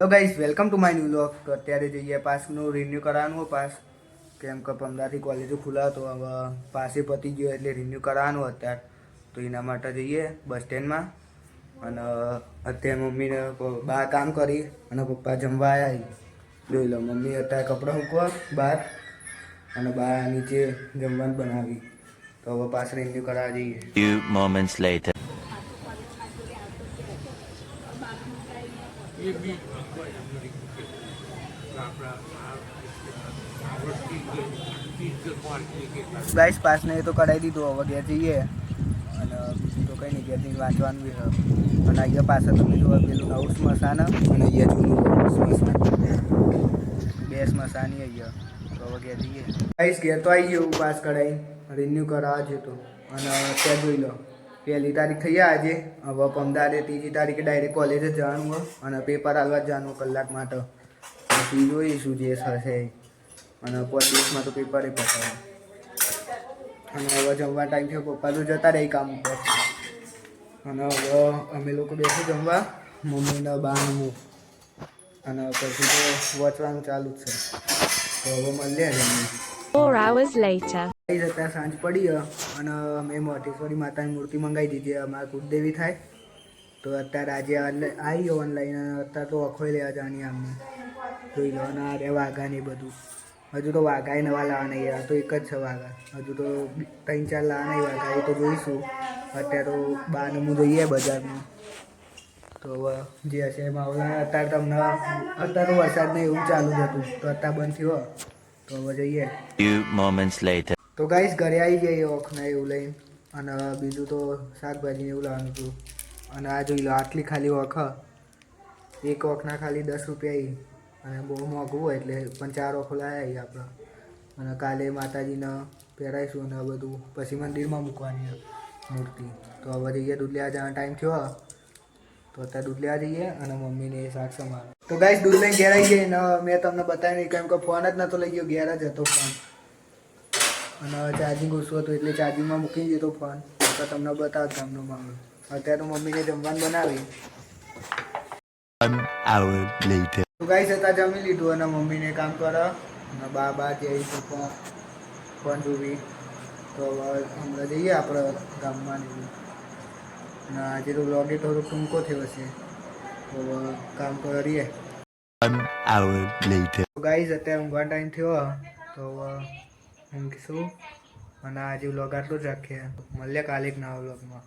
તો guys welcome to my new blog તો અત્યારે જઈએ પાસનું રિન્યુ કરાવવાનું પાસ કેમ કે પંદરથી કોલેજો ખુલ્લા તો હવે પાસે પતી ગયો એટલે રિન્યુ કરાવવાનું અત્યારે. તો એના માટે જઈએ બસ સ્ટેન્ડમાં અને અત્યારે મમ્મીને બહાર કામ કરી અને પપ્પા જમવા આવ્યા જોઈ લો, મમ્મી અત્યારે કપડાં મૂકવા બહાર અને બહાર નીચે જમવાનું બનાવી. તો હવે પાસ રિન્યુ કરાવવા જઈએ. Moments later. ગાઈસ પાસને એ તો કરાવી દીધું, હવે ઘેર જઈએ. અને બીજું તો કંઈ નહીં ઘેર જઈને વાંચવાનું બી અને અહીંયા પાસે તમે જુઓ, પેલું નવું સ્મશાન. અને અહીંયા જૂનું સ્મશાન. બે સ્મશાની અહીંયા. તો હવે ઘેર જઈએ. ગાઈસ ઘેર તો આવી ગયું પાસ કરાવી રિન્યુ કરાવવા જતો અને ત્યાં જોઈ લો. પહેલી તારીખ થઈ આજે. હવે પમદારે ત્રીજી તારીખે ડાયરેક્ટ કોલેજે જવાનું અને પેપર હાલવા જવાનું કલાક માટે. પછી જોઈશું જે થશે. અને પાંચ દિવસમાં તો પેપરે પતાવે અને હવે જમવા ટાઈમ થયો પપ્પા તો જતા રહી કામ ઉપર. અને હવે અમે લોકો બેસી જમવા, મમ્મીને, બાનું અને પછી તો વાંચવાનું ચાલુ જ છે. તો હવે મળીએ જમીએ Four hours later. જતા સાંજ પડી અને મેં મોટેશ્વરી માતાની મૂર્તિ મંગાવી દીધી અમારા કુળદેવી થાય. તો અત્યારે આજે આવી ગયો ઓનલાઈન અત્યારે તો અખોઈ લેવા જાણી આમને. જોઈ લો, અને આ રે વાઘા ને બધું. હજુ તો વાઘાએ નવા લાવવાના યાર તો એક જ છે વાઘા. હજુ તો ત્રણ ચાર લાવવાના વાઘા, એ તો જોઈશું. અત્યારે તો બાને હું જોઈએ બજારમાં. તો જે હશે એમાં અત્યારે તમને અત્યારે તો વરસાદ ને એવું ચાલુ જ હતું. તો અત્યારે બંધ થયો. તો હવે જઈએ Few moments later. તો ગાઈસ ઘરે આવી જઈએ ઓખને એવું લઈને અને બીજું તો શાકભાજી એવું લાવવાનું હતું અને આ જોઈ લો આટલી ખાલી ઓખ. એક ઓખના ખાલી દસ રૂપિયા. અને બહુ મોંઘું હોય એટલે પણ ચાર ઓખો લાવ્યા આપણે અને કાલે માતાજીને પહેરાઈશું અને આ બધું પછી મંદિરમાં મૂકવાની મૂર્તિ તો હવે જઈએ દૂધ લેવા જવાનો ટાઈમ થયો. તો અત્યારે દૂધ લેવા જઈએ અને મમ્મીને શાક સમાર તો ગાઈશ દૂધ લઈને ઘેર આવી ગઈ ને મેં તમને બતાવી નહીં કેમ કે ફોન જ નહોતો લઈ ગયો ઘેર જ હતો ફોન અને ચાર્જિંગ ઓછું હતું એટલે ચાર્જિંગમાં મૂકી દીધો ફોન તો તમને બતાવ તમને માહોલ. અત્યારે તો મમ્મીને જમવાનું બનાવી. તો ગાઈશ હતા જમી લીધું અને મમ્મીને કામ કરો. અને બા બા જઈ ફોન ફોન જોવી. તો હવે હમણાં જઈએ આપણે ગામમાં. અને આજે તો વ્લોગ થોડો ટૂંકો થયો છે. તો કામ કરીએ. One hour later. તો ગાઈઝ અત્યારે ઊંઘવા ટાઈમ થયો. તો ઊંઘીશું અને આજે વ્લોગ આટલું જ રાખીએ. મળીએ કાલે એક નવા વ્લોગમાં